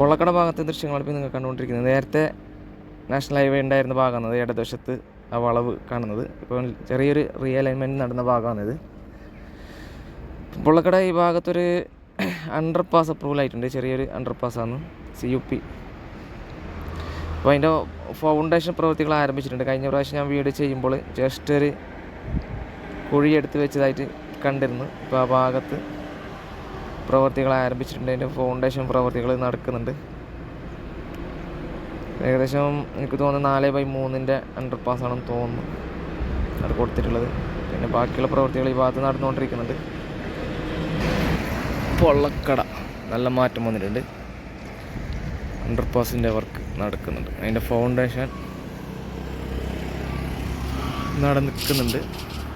പൊള്ളക്കട ഭാഗത്തെ ദൃശ്യങ്ങളാണ് ഇപ്പോൾ നിങ്ങൾ കണ്ടുകൊണ്ടിരിക്കുന്നത്. നേരത്തെ നാഷണൽ ഹൈവേ ഉണ്ടായിരുന്ന ഭാഗമാണ് ഇടതുവശത്ത് ആ വളവ് കാണുന്നത്. ഇപ്പോൾ ചെറിയൊരു റീഅലൈൻമെന്റ് നടന്ന ഭാഗമാണിത് പൊള്ളക്കട ഈ ഭാഗത്തൊരു അണ്ടർ പാസ് അപ്രൂവൽ ആയിട്ടുണ്ട്. ചെറിയൊരു അണ്ടർ പാസ്സാണ് സി യു പി അപ്പോൾ അതിന്റെ ഫൗണ്ടേഷൻ പ്രവൃത്തികൾ ആരംഭിച്ചിട്ടുണ്ട്. കഴിഞ്ഞ പ്രാവശ്യം ഞാൻ വീട് ചെയ്യുമ്പോൾ ജസ്റ്റ് ഒരു കുഴിയെടുത്ത് വെച്ചതായിട്ട് കണ്ടിരുന്നു. ഇപ്പോൾ ആ ഭാഗത്ത് പ്രവൃത്തികൾ ആരംഭിച്ചിട്ടുണ്ട്. അതിന്റെ ഫൗണ്ടേഷൻ പ്രവൃത്തികൾ നടക്കുന്നുണ്ട്. ഏകദേശം എനിക്ക് തോന്നുന്നു നാല് ബൈ മൂന്നിന്റെ അണ്ടർ പാസ്സാണെന്ന് തോന്നുന്നു. അത് കൊടുത്തിട്ടുള്ളത്. പിന്നെ ബാക്കിയുള്ള പ്രവൃത്തികൾ ഈ ഭാഗത്ത് നടന്നുകൊണ്ടിരിക്കുന്നുണ്ട്. പൊള്ളക്കട നല്ല മാറ്റം വന്നിട്ടുണ്ട്. അണ്ടർ പാസിന്റെ വർക്ക് നടക്കുന്നുണ്ട്. അതിന്റെ ഫൗണ്ടേഷൻ നടന്നിക്കുന്നുണ്ട്.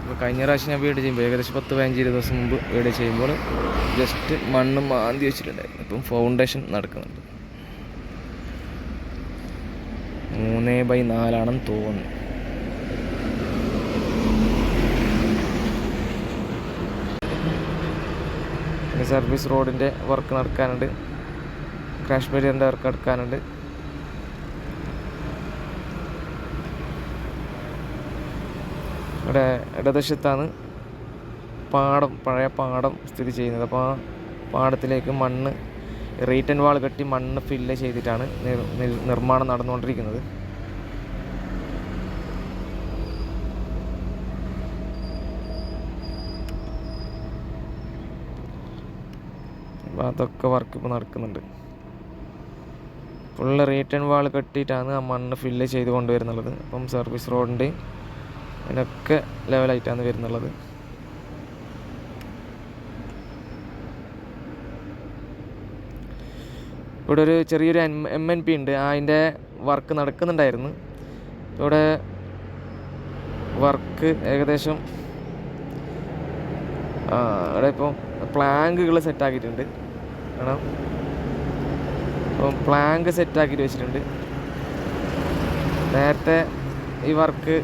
ഇപ്പോൾ കഴിഞ്ഞ പ്രാവശ്യം ഞാൻ വീട് ചെയ്യുമ്പോൾ ഏകദേശം പത്ത് പതിനഞ്ച് ഇരുപത് ദിവസം മുമ്പ് വീട് ചെയ്യുമ്പോൾ ജസ്റ്റ് മണ്ണ് മാന്തി വെച്ചിട്ടുണ്ടായിരുന്നു. ഇപ്പം ഫൗണ്ടേഷൻ നടക്കുന്നുണ്ട്. മൂന്ന് ബൈ നാലാണെന്ന് തോന്നുന്നു. സർവീസ് റോഡിന്റെ വർക്ക് നടക്കാനുണ്ട്. കാശ്മീരിന്റെ വർക്ക് നടക്കാനുണ്ട്. ഇവിടെ ഇടതുവശത്താണ് പാടം പഴയ പാടം സ്ഥിതി ചെയ്യുന്നത്. അപ്പോൾ ആ പാടത്തിലേക്ക് മണ്ണ് റീറ്റൻ വാൾ കെട്ടി മണ്ണ് ഫില്ല് ചെയ്തിട്ടാണ് നിർ- നിർ- നിർമ്മാണം നടന്നുകൊണ്ടിരിക്കുന്നത്. അപ്പോൾ അതൊക്കെ വർക്ക് ഇപ്പോൾ നടക്കുന്നുണ്ട്. ഫുള്ള് റീറ്റൺ വാൾ കെട്ടിയിട്ടാണ് ആ മണ്ണ് ഫില്ല് ചെയ്ത് കൊണ്ടുവരുന്നുള്ളത്. അപ്പം സർവീസ് റോഡിന്റെയും അതിനൊക്കെ ലെവലായിട്ടാണ് വരുന്നുള്ളത്. ഇവിടെ ഒരു ചെറിയൊരു എം എൻ പി ഉണ്ട്. അതിന്റെ വർക്ക് നടക്കുന്നുണ്ടായിരുന്നു. ഇവിടെ വർക്ക് ഏകദേശം ഇവിടെ ഇപ്പോൾ പ്ലാങ്കുകൾ സെറ്റാക്കിയിട്ടുണ്ട് കാരണം അപ്പം പ്ലാങ്ക് സെറ്റാക്കിയിട്ട് വെച്ചിട്ടുണ്ട്. നേരത്തെ ഈ വർക്ക്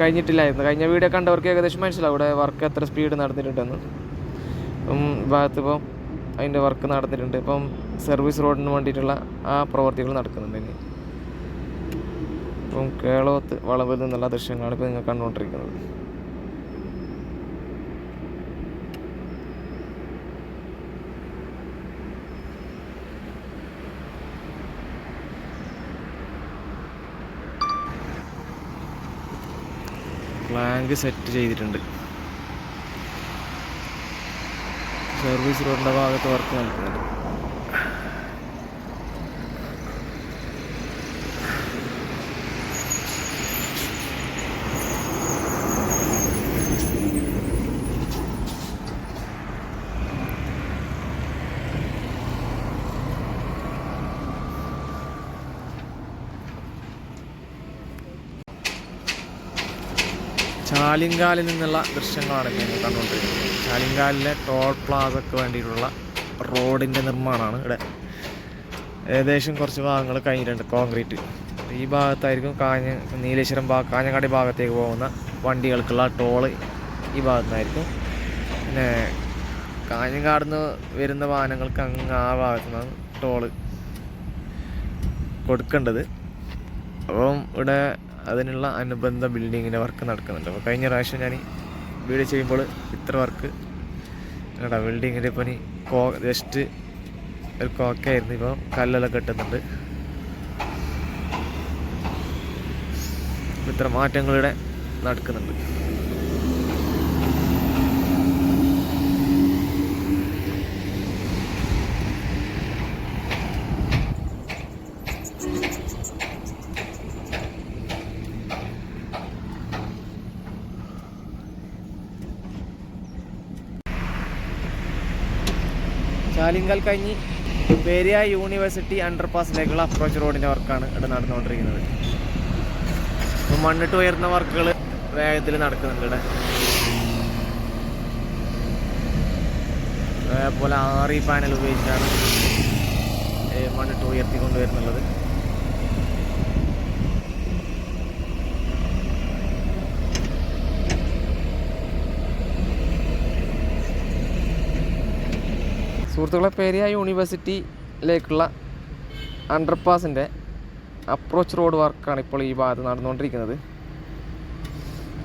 കഴിഞ്ഞിട്ടില്ലായിരുന്നു. കഴിഞ്ഞ വീഡിയോ കണ്ടവർക്ക് ഏകദേശം മനസ്സിലാവും. ഇവിടെ വർക്ക് എത്ര സ്പീഡ് നടന്നിട്ടുണ്ടെന്ന്. അപ്പം ഇപ്പം അതിന്റെ വർക്ക് നടന്നിട്ടുണ്ട്. ഇപ്പം സർവീസ് റോഡിന് വേണ്ടിയിട്ടുള്ള ആ പ്രവർത്തികൾ നടക്കുന്നുണ്ട് ഇനി. ഇപ്പം കേളോത്ത് വളവിൽ നിന്നുള്ള ദൃശ്യങ്ങളാണ് ഇപ്പോൾ നിങ്ങൾ കണ്ടുകൊണ്ടിരിക്കുന്നത്. ഫ്ലാങ്ക് സെറ്റ് ചെയ്തിട്ടുണ്ട്. സർവീസ് റോഡിന്റെ ഭാഗത്ത് വർക്ക് നടക്കുന്നുണ്ട്. ചാലിങ്കാലിൽ നിന്നുള്ള ദൃശ്യങ്ങളാണ് ഇപ്പോൾ കണ്ടുകൊണ്ടിരിക്കുന്നത്. ചാലിങ്കാലിലെ ടോൾ പ്ലാസക്ക് വേണ്ടിയിട്ടുള്ള റോഡിന്റെ നിർമ്മാണമാണ് ഇവിടെ. ഏകദേശം കുറച്ച് ഭാഗങ്ങൾ കഴിഞ്ഞിട്ടുണ്ട് കോൺക്രീറ്റ്. ഈ ഭാഗത്തായിരിക്കും കാഞ്ഞ നീലേശ്വരം ഭാഗ കാഞ്ഞങ്ങാടി ഭാഗത്തേക്ക് പോകുന്ന വണ്ടികൾക്കുള്ള ടോൾ ഈ ഭാഗത്തുനിന്നായിരിക്കും. പിന്നെ കാഞ്ഞങ്ങാട് നിന്ന് വരുന്ന വാഹനങ്ങൾക്ക് അങ്ങ് ആ ഭാഗത്തു നിന്നാണ് ടോൾ കൊടുക്കേണ്ടത്. അപ്പം ഇവിടെ അതിനുള്ള അനുബന്ധ ബിൽഡിങ്ങിന്റെ വർക്ക് നടക്കുന്നുണ്ട്. അപ്പോൾ കഴിഞ്ഞ പ്രാവശ്യം ഞാൻ വീട് ചെയ്യുമ്പോൾ ഇത്ര വർക്ക് കേട്ടോ ബിൽഡിങ്ങിന്റെ പണി കോ ജസ്റ്റ് ഒരു കോക്കയായിരുന്നു. ഇപ്പോൾ കല്ലെല്ലാം കെട്ടുന്നുണ്ട്. ഇത്ര മാറ്റങ്ങളിവിടെ നടക്കുന്നുണ്ട്. ചാലിങ്കൽ കഞ്ഞി പെരിയ യൂണിവേഴ്സിറ്റി അണ്ടർപാസിലേക്കുള്ള അപ്രോച്ച് റോഡിന്റെ വർക്കാണ് ഇവിടെ നടന്നുകൊണ്ടിരിക്കുന്നത്. മണ്ണിട്ട് ഉയർന്ന വർക്കുകൾ വേഗത്തിൽ നടക്കുന്നുണ്ട് ഇവിടെ. അതേപോലെ ആറി പാനൽ ഉപയോഗിച്ചാണ് മണ്ണിട്ട് ഉയർത്തിക്കൊണ്ടുവരുന്നുള്ളത്. സുഹൃത്തുക്കളെ പെരിയ യൂണിവേഴ്സിറ്റിയിലേക്കുള്ള അണ്ടർപാസിന്റെ അപ്രോച്ച് റോഡ് വർക്കാണ് ഇപ്പോൾ ഈ ഭാഗത്ത് നടന്നുകൊണ്ടിരിക്കുന്നത്.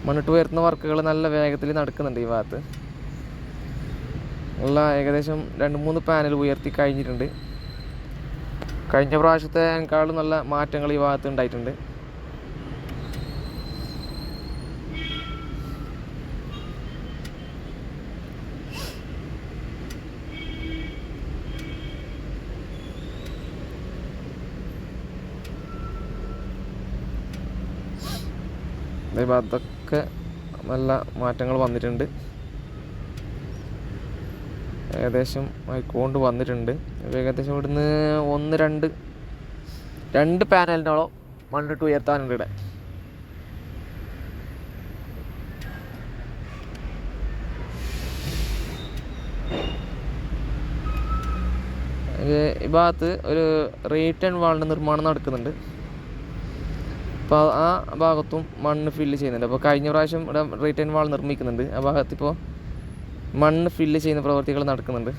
മണ്ണിട്ട് ഉയർത്തുന്ന വർക്കുകൾ നല്ല വേഗത്തിൽ നടക്കുന്നുണ്ട് ഈ ഭാഗത്ത്. നല്ല ഏകദേശം രണ്ട് മൂന്ന് പാനൽ ഉയർത്തി കഴിഞ്ഞിട്ടുണ്ട്. കഴിഞ്ഞ പ്രാവശ്യത്തെക്കാളും നല്ല മാറ്റങ്ങൾ ഈ ഭാഗത്ത് ഉണ്ടായിട്ടുണ്ട്. ഈ ഭാഗത്തൊക്കെ നല്ല മാറ്റങ്ങൾ വന്നിട്ടുണ്ട്. ഏകദേശം ആയിക്കൊണ്ട് വന്നിട്ടുണ്ട്. ഏകദേശം ഇവിടുന്ന് ഒന്ന് രണ്ട് രണ്ട് പാനലിനോളം മണ്ണിട്ട് ഉയർത്താനുണ്ട് ഇവിടെ. ഈ ഭാഗത്ത് ഒരു റീറ്റേൺ വാളിന്റെ നിർമ്മാണം നടക്കുന്നുണ്ട്. അപ്പോൾ ആ ഭാഗത്തും മണ്ണ് ഫില്ല് ചെയ്യുന്നുണ്ട്. അപ്പോൾ കഴിഞ്ഞ പ്രാവശ്യം ഇവിടെ റീറ്റേൺ വാൾ നിർമ്മിക്കുന്നുണ്ട്. ആ ഭാഗത്തിപ്പോൾ മണ്ണ് ഫില്ല് ചെയ്യുന്ന പ്രവൃത്തികൾ നടക്കുന്നുണ്ട്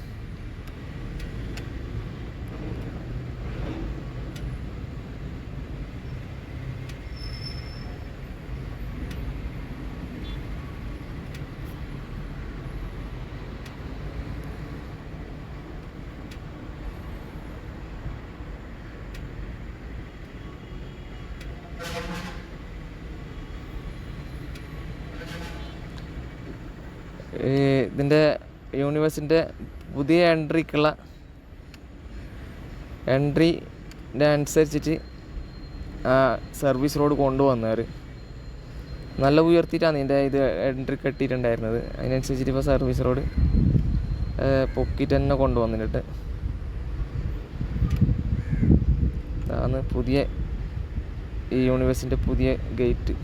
ഈ ഇതിന്റെ യൂണിവേഴ്സിന്റെ പുതിയ എൻട്രിക്കുള്ള എൻട്രിന്റെ അനുസരിച്ചിട്ട് സർവീസ് റോഡ് കൊണ്ടുവന്നവർ. നല്ല ഉയർത്തിയിട്ടാണ് ഇതിന്റെ ഇത് എൻട്രി കെട്ടിയിട്ടുണ്ടായിരുന്നത്. അതിനനുസരിച്ചിട്ട് ഇപ്പോൾ സർവീസ് റോഡ് പൊക്കിയിട്ട് തന്നെ കൊണ്ടുവന്നിട്ട് അതാണ് പുതിയ ഈ യൂണിവേഴ്സിന്റെ പുതിയ ഗേറ്റ്.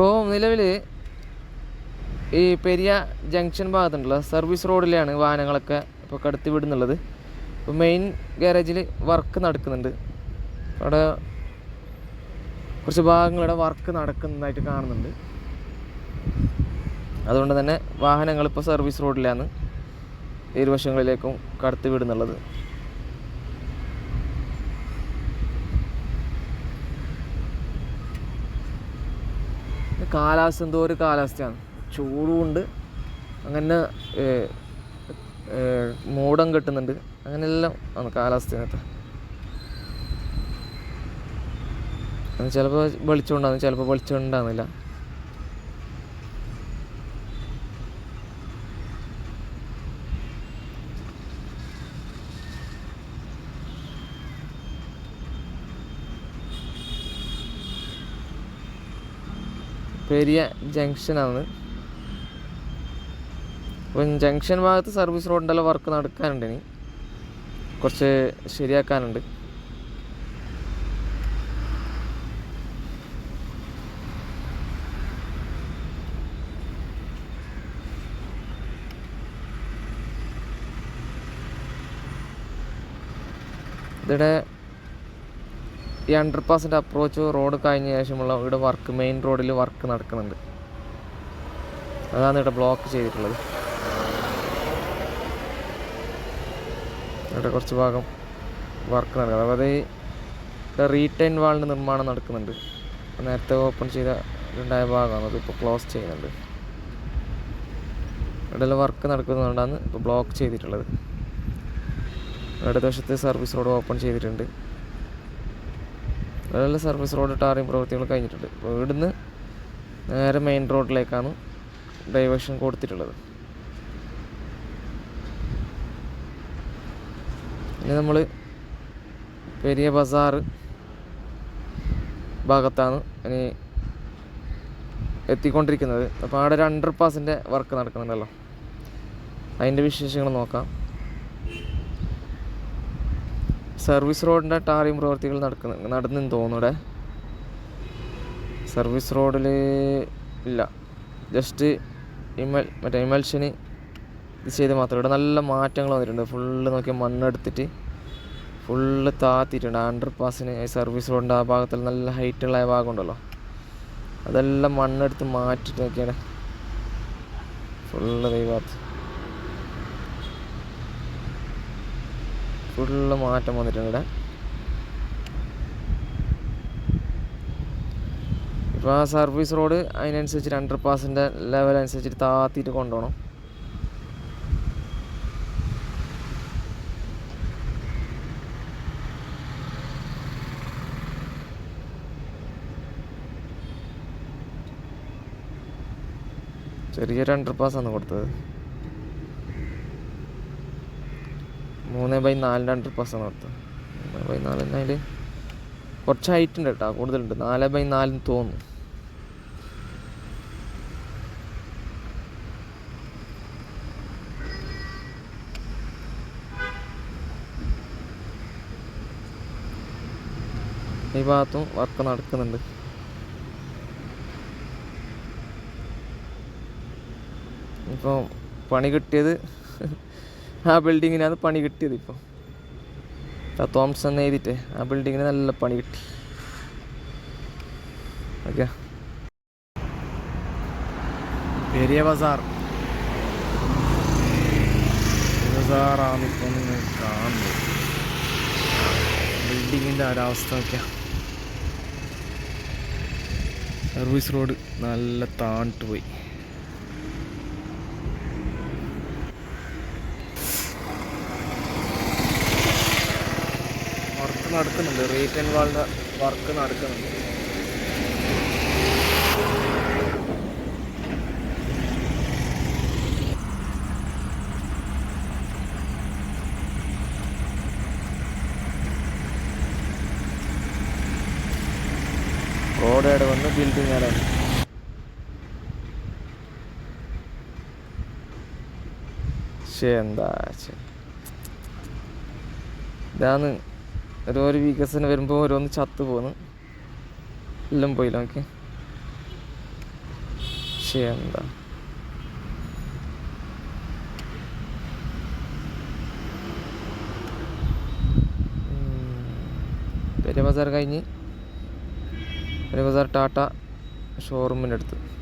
ഇപ്പോൾ നിലവിൽ ഈ പെരിയ ജംഗ്ഷൻ ഭാഗത്തുണ്ടല്ലോ സർവീസ് റോഡിലാണ് വാഹനങ്ങളൊക്കെ ഇപ്പോൾ കടത്തി വിടുന്നുള്ളത് ഇപ്പോൾ മെയിൻ ഗാരേജിൽ വർക്ക് നടക്കുന്നുണ്ട്. അവിടെ കുറച്ച് ഭാഗങ്ങളുടെ വർക്ക് നടക്കുന്നതായിട്ട് കാണുന്നുണ്ട്. അതുകൊണ്ട് തന്നെ വാഹനങ്ങൾ ഇപ്പോൾ സർവീസ് റോഡിലാണ് ഇരുവശങ്ങളിലേക്കും കടത്തി വിടുന്നുള്ളത് കാലാവസ്ഥ എന്തോ ഒരു കാലാവസ്ഥയാണ്. ചൂടുമുണ്ട്. അങ്ങനെ മൂടം കെട്ടുന്നുണ്ട്. അങ്ങനെയെല്ലാം ആണ് കാലാവസ്ഥ ഇന്നത്തെ ചിലപ്പോൾ വെളിച്ചം ഉണ്ടാകും ചിലപ്പോൾ വെളിച്ചം ഉണ്ടാകുന്നില്ല പെരിയ ജംഗ്ഷനാണ് അപ്പം ജംഗ്ഷൻ ഭാഗത്ത് സർവീസ് റോഡിന്റെ വർക്ക് നടക്കാനുണ്ട് ഇനി. കുറച്ച് ശരിയാക്കാനുണ്ട്. ഇതിടെ ഈ അണ്ടർ പാസിന്റെ അപ്രോച്ച് റോഡ് കഴിഞ്ഞ ശേഷമുള്ള ഇവിടെ വർക്ക് മെയിൻ റോഡിൽ വർക്ക് നടക്കുന്നുണ്ട്. അതാണ് ഇവിടെ ബ്ലോക്ക് ചെയ്തിട്ടുള്ളത്. ഇവിടെ കുറച്ച് ഭാഗം വർക്ക് നടക്കുന്നത്. അതായത് ഇവിടെ റീറ്റൈൻ വാളിന്റെ നിർമ്മാണം നടക്കുന്നുണ്ട്. നേരത്തെ ഓപ്പൺ ചെയ്ത ഉണ്ടായ ഭാഗമാണ്. അത് ഇപ്പോൾ ക്ലോസ് ചെയ്യുന്നുണ്ട്. ഇവിടെ വർക്ക് നടക്കുന്നതുകൊണ്ടാണ് ഇപ്പോൾ ബ്ലോക്ക് ചെയ്തിട്ടുള്ളത്. ഇടതുവശത്ത് സർവീസ് റോഡ് ഓപ്പൺ ചെയ്തിട്ടുണ്ട്. അതുപോലെ സർവീസ് റോഡ് ടാറിങ് പ്രവൃത്തികൾ കഴിഞ്ഞിട്ടുണ്ട്. അപ്പോൾ ഇവിടുന്ന് നേരെ മെയിൻ റോഡിലേക്കാണ് ഡൈവേഷൻ കൊടുത്തിട്ടുള്ളത്. ഇനി നമ്മൾ പെരിയ ബസാർ ഭാഗത്താണ് ഇനി എത്തിക്കൊണ്ടിരിക്കുന്നത്. അപ്പോൾ അവിടെ ഒരു അണ്ടർ പാസിന്റെ വർക്ക് നടക്കുന്നുണ്ടല്ലോ. അതിന്റെ വിശേഷങ്ങൾ നോക്കാം. സർവീസ് റോഡിന്റെ ടാറിയും പ്രവൃത്തികൾ നടക്കുന്നു നടന്നെന്ന് തോന്നുന്നു ഇവിടെ. സർവീസ് റോഡിൽ ഇല്ല. ജസ്റ്റ് ഇമൽ മറ്റേ ഇമൽഷന് ഇത് ചെയ്ത് മാത്രമേ ഇവിടെ നല്ല മാറ്റങ്ങൾ വന്നിട്ടുണ്ട്. ഫുള്ള് നോക്കി മണ്ണെടുത്തിട്ട് ഫുള്ള് താത്തിയിട്ടുണ്ട് അണ്ടർ പാസിന് സർവീസ് റോഡിന്റെ ആ ഭാഗത്തിൽ നല്ല ഹൈറ്റുള്ള ഭാഗം ഉണ്ടല്ലോ. അതെല്ലാം മണ്ണെടുത്ത് മാറ്റിട്ട് നോക്കിയാണ്. ഫുള്ള് ഈ ഫുള്ള് മാറ്റം വന്നിട്ടുണ്ട്. ഇപ്പോൾ ആ സർവീസ് റോഡ് അതിനനുസരിച്ച് അണ്ടർ പാസിന്റെ ലെവൽ അനുസരിച്ചിട്ട് താത്തിയിട്ട് കൊണ്ടുപോകണം ചെറിയൊരു അണ്ടർ ആണ് കൊടുത്തത്. മൂന്ന് ബൈ നാലിന്റെ ഹൺഡ്രഡ് പെർസെന്റ് കൊടുത്തത് മൂന്ന് ബൈ നാല് അതിൽ കുറച്ച് ഹൈറ്റ് ഉണ്ട് കേട്ടോ കൂടുതലുണ്ട്. നാല് ബൈ നാലിന് തോന്നുന്നു. ഈ ഭാഗത്തും വർക്ക് നടക്കുന്നുണ്ട്. ഇപ്പം പണി കിട്ടിയത് ആ ബിൽഡിങ്ങിനാണ് പണി കിട്ടിയത് ഇപ്പോൾ തോംസൺ എഴുതിയിട്ട് ആ ബിൽഡിങ്ങിന് നല്ല പണി കിട്ടി. ഓക്കെ. പെരിയ ബസാർ. ബസാറാണ് ഇപ്പം കാണുന്നത്. ബിൽഡിങ്ങിന്റെ ഒരവസ്ഥ നോക്കിയാ. സർവീസ് റോഡ് നല്ല താണിട്ട് പോയി വർക്ക് നടക്കുന്നുണ്ട്. റേറ്റ് ആൻഡ് വാളിന്റെ വർക്ക് നടക്കുന്നുണ്ട്. റോഡ് വന്ന് ബിൽഡിംഗ് ആണ് ശരി എന്താ ശരി ഇതാണ് ഓരോ വികസനം വരുമ്പോൾ ഓരോന്ന് ചത്തു പോന്ന്. എല്ലാം പോയില്ല നോക്കി. പക്ഷേ എന്താ? ഉം. പെരിയ ബസാർ കഴിഞ്ഞ്. ബസാർ ടാറ്റ ഷോറൂമിന്റെ അടുത്ത്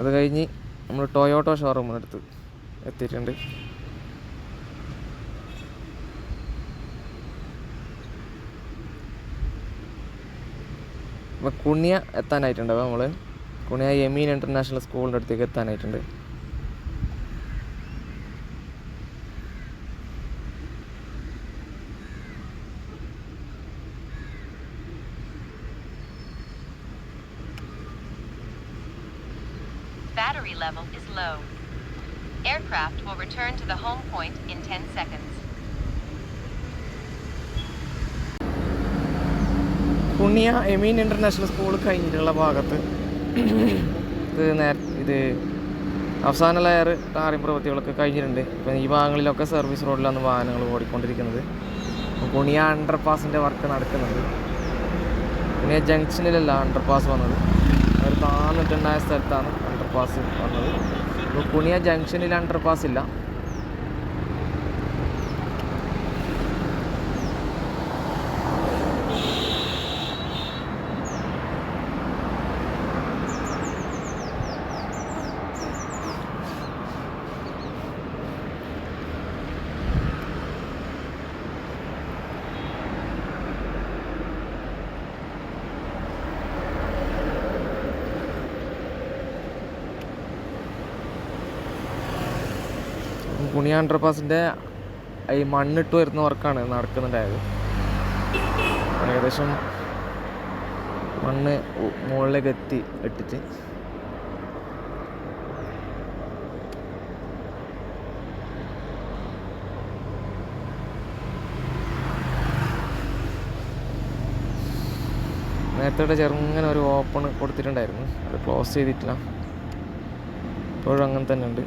അത് കഴിഞ്ഞ് നമ്മൾ ടൊയോട്ടോ ഷോറൂമിനടുത്ത് എത്തിയിട്ടുണ്ട്. കുണിയ എത്താനായിട്ടുണ്ട് അപ്പോൾ നമ്മൾ കുണിയ യമീൻ ഇന്റർനാഷണൽ സ്കൂളിന്റെ അടുത്തേക്ക് എത്താനായിട്ടുണ്ട്. Battery level is low. Aircraft will return to the home point in 10 seconds. പുണ്യ എമീൻ ഇന്റർനാഷണൽ സ്കൂൾ കഴിഞ്ഞിട്ടുള്ള ഭാഗത്ത് ഇത് നേര ഇത് അവസാന ലയർ ടാറിംഗ് പ്രവൃത്തികളൊക്കെ കഴിഞ്ഞിട്ടുണ്ട്. ഇപ്പം ഈ ഭാഗങ്ങളിലൊക്കെ സർവീസ് റോഡിലാണ് വാഹനങ്ങൾ ഓടിക്കൊണ്ടിരിക്കുന്നത്. പുണിയ അണ്ടർ വർക്ക് നടക്കുന്നുണ്ട്. പുണിയ ജംഗ്ഷനിലല്ല അണ്ടർ പാസ് വന്നത്. അവർ താന്നിട്ടുണ്ടായ സ്ഥലത്താണ്. അണ്ടർ പാസ് വന്നത് ഇപ്പോൾ കുണിയ ജംഗ്ഷനിൽ അണ്ടർപാസ് ഇല്ല. പുണിയ അണ്ടർ പാസിന്റെ ഈ മണ്ണിട്ട് വരുന്ന വർക്കാണ് നടക്കുന്നുണ്ടായത്. ഏകദേശം മണ്ണ് മുകളിലേക്ക് എത്തി ഇട്ടിട്ട് നേരത്തെ ചെറുങ്ങനെ ഒരു ഓപ്പൺ കൊടുത്തിട്ടുണ്ടായിരുന്നു. അത് ക്ലോസ് ചെയ്തിട്ടില്ല. ഇപ്പോഴും അങ്ങനെ തന്നെ ഉണ്ട്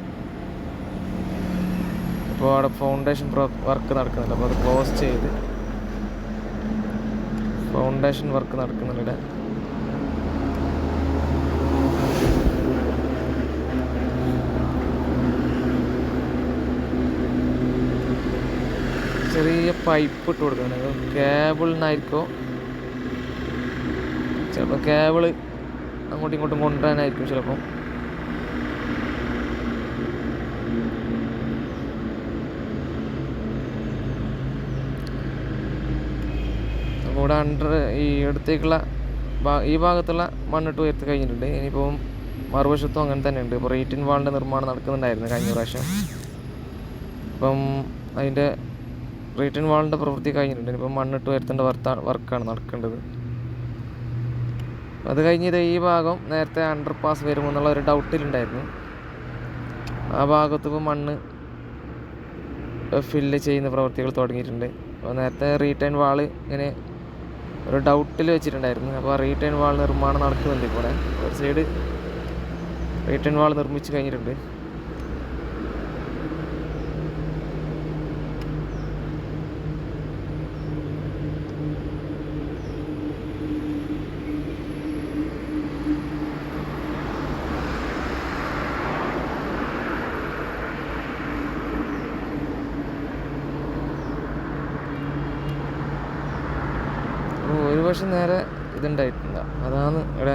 ഇപ്പോൾ അവിടെ ഫൗണ്ടേഷൻ വർക്ക് നടക്കുന്നുണ്ട്. അപ്പോൾ അത് ക്ലോസ് ചെയ്ത് ഫൗണ്ടേഷൻ വർക്ക് നടക്കുന്നുണ്ട് ചെറിയ പൈപ്പ് ഇട്ട് കൊടുക്കുന്നത് കേബിളിനായിരിക്കോ ചിലപ്പോൾ കേബിൾ അങ്ങോട്ടും ഇങ്ങോട്ടും കൊണ്ടുവരാനായിരിക്കും ചിലപ്പം. ഇവിടെ അണ്ടർ ഈ അടുത്തേക്കുള്ള ഭാ- ഈ ഭാഗത്തുള്ള മണ്ണിട്ട് ഉയർത്തി കഴിഞ്ഞിട്ടുണ്ട്. ഇനിയിപ്പം മറുവശത്തും അങ്ങനെ തന്നെയുണ്ട്. ഇപ്പോൾ റേറ്റിൻ വാളിന്റെ നിർമ്മാണം നടക്കുന്നുണ്ടായിരുന്നു കഴിഞ്ഞ പ്രാവശ്യം. അപ്പം അതിന്റെ റേറ്റിൻ വാളിന്റെ പ്രവൃത്തി കഴിഞ്ഞിട്ടുണ്ട്. ഇനിയിപ്പോൾ മണ്ണിട്ട് ഉയർത്തേണ്ട വർത്താ വർക്കാണ് നടക്കേണ്ടത്. അത് കഴിഞ്ഞ് ഇത് ഈ ഭാഗം നേരത്തെ അണ്ടർ പാസ് വരുമെന്നുള്ള ഒരു ഡൗട്ടിലുണ്ടായിരുന്നു. ആ ഭാഗത്ത് ഇപ്പോൾ മണ്ണ് ഫില്ല് ചെയ്യുന്ന പ്രവൃത്തികൾ തുടങ്ങിയിട്ടുണ്ട്. അപ്പോൾ നേരത്തെ റീറ്റേൺ വാൾ ഇങ്ങനെ ഒരു ഡൗട്ടിൽ വെച്ചിട്ടുണ്ടായിരുന്നു. അപ്പോൾ ആ റീറ്റൈൻ വാൾ നിർമ്മാണം നടക്കുന്നുണ്ട് ഇവിടെ. ഒരു സൈഡ് റീറ്റേൺ വാൾ നിർമ്മിച്ച് കഴിഞ്ഞിട്ടുണ്ട്. പക്ഷെ നേരെ ഇതുണ്ടായിട്ടില്ല. അതാണ് ഇവിടെ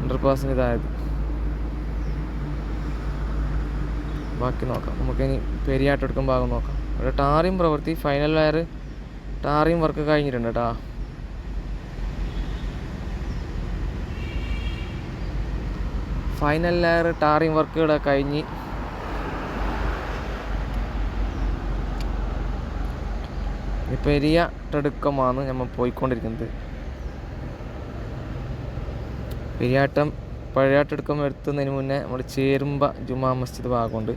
അണ്ടർപാസിന് ഇതായത്. ബാക്കി നോക്കാം. നമുക്കിനി പെരിയാട്ടെടുക്കും ഭാഗം നോക്കാം. ഇവിടെ ടാറിയും പ്രവൃത്തി ഫൈനൽ വയർ ടാറിയും വർക്ക് കഴിഞ്ഞിട്ടുണ്ട് കേട്ടോ ഫൈനൽ ലെയർ ടാറിങ് വർക്ക് ഇവിടെ കഴിഞ്ഞ് ഈ പെരിയ ടടുക്കമാണ് നമ്മൾ പോയിക്കൊണ്ടിരിക്കുന്നത്. പെരിയാട്ടം പഴയാട്ടടുക്കം എത്തുന്നതിന് മുന്നേ നമ്മൾ ചേരുമ്പ ജുമാ മസ്ജിദ് ഭാഗമുണ്ട്.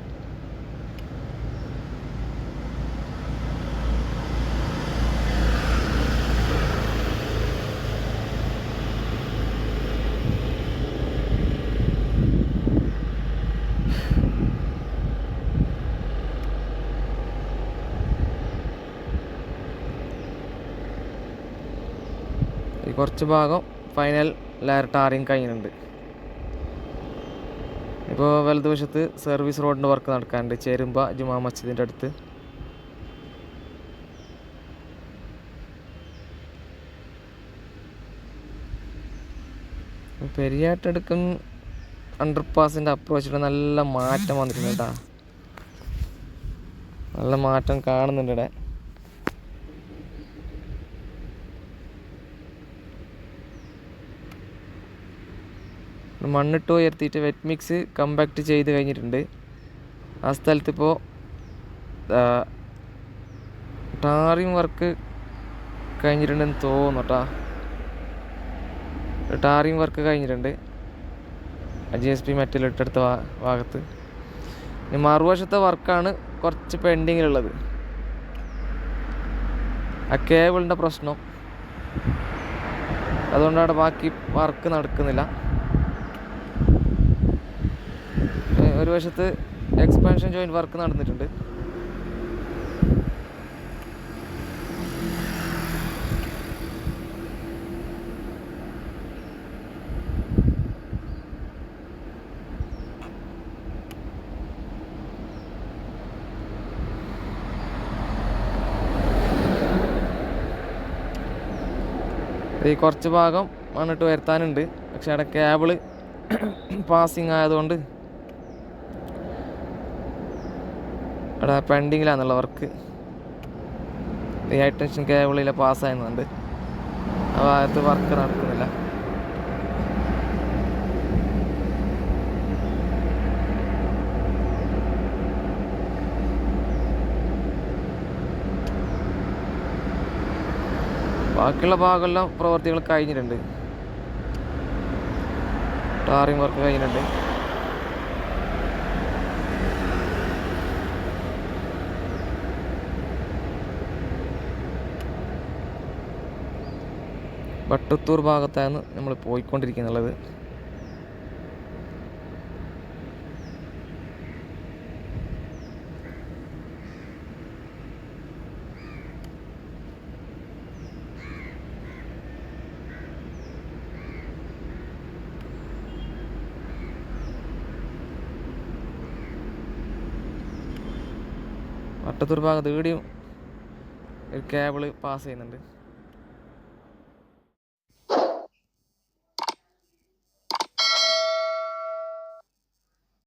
കുറച്ച് ഭാഗം ഫൈനൽ ലയർ ടാറിങ് കഴിഞ്ഞിട്ടുണ്ട്. ഇപ്പോൾ വലതുവശത്ത് സർവീസ് റോഡിന്റെ വർക്ക് നടക്കാനുണ്ട്. ചേരുമ്പ ജുമാ മസ്ജിദിന്റെ അടുത്ത്. പെരിയാട്ടടുക്കും അണ്ടർ പാസിന്റെ അപ്രോച്ചിൽ നല്ല മാറ്റം വന്നിട്ടുണ്ട് കേട്ടോ നല്ല മാറ്റം കാണുന്നുണ്ട് ഇവിടെ. മണ്ണിട്ട് ഉയർത്തിയിട്ട് വെറ്റ് മിക്സ് കമ്പാക്ട് ചെയ്ത് കഴിഞ്ഞിട്ടുണ്ട്. ആ സ്ഥലത്തിപ്പോൾ ടാറിങ് വർക്ക് കഴിഞ്ഞിട്ടുണ്ടെന്ന് തോന്നുന്നു കേട്ടോ ടാറിങ് വർക്ക് കഴിഞ്ഞിട്ടുണ്ട്. ജി എസ് പി ഭാ- ഭാഗത്ത്. ഇനി മറുവശത്തെ വർക്കാണ് കുറച്ച് പെൻഡിങ്ങിലുള്ളത് ആ കേബിളിന്റെ പ്രശ്നം. അതുകൊണ്ടാണ് ബാക്കി വർക്ക് നടക്കുന്നില്ല. ഒരു വശത്ത് എക്സ്പാൻഷൻ ജോയിന്റ് വർക്ക് നടന്നിട്ടുണ്ട്. ഈ കുറച്ച് ഭാഗം മണ്ണിട്ട് വരുത്താനുണ്ട്. പക്ഷെ അവിടെ കേബിൾ പാസിങ് ആയതുകൊണ്ട് അവിടെ പെൻഡിങ്ങിലാണെന്നുള്ള വർക്ക് ഈ ഹൈ ടെൻഷൻ കേബിളിലെ പാസ്സായിരുന്നുണ്ട് ആ ഭാഗത്ത് വർക്ക് നടക്കുന്നില്ല. ബാക്കിയുള്ള ഭാഗമെല്ലാം പ്രവർത്തികൾ കഴിഞ്ഞിട്ടുണ്ട്. ടാറിങ് വർക്ക് കഴിഞ്ഞിട്ടുണ്ട്. വട്ടത്തൂർ ഭാഗത്താണ് നമ്മൾ പോയിക്കൊണ്ടിരിക്കുന്നുള്ളത്. വട്ടത്തൂർ ഭാഗത്ത് ഈടിയും ഒരു കേബിൾ പാസ് ചെയ്യുന്നുണ്ട്.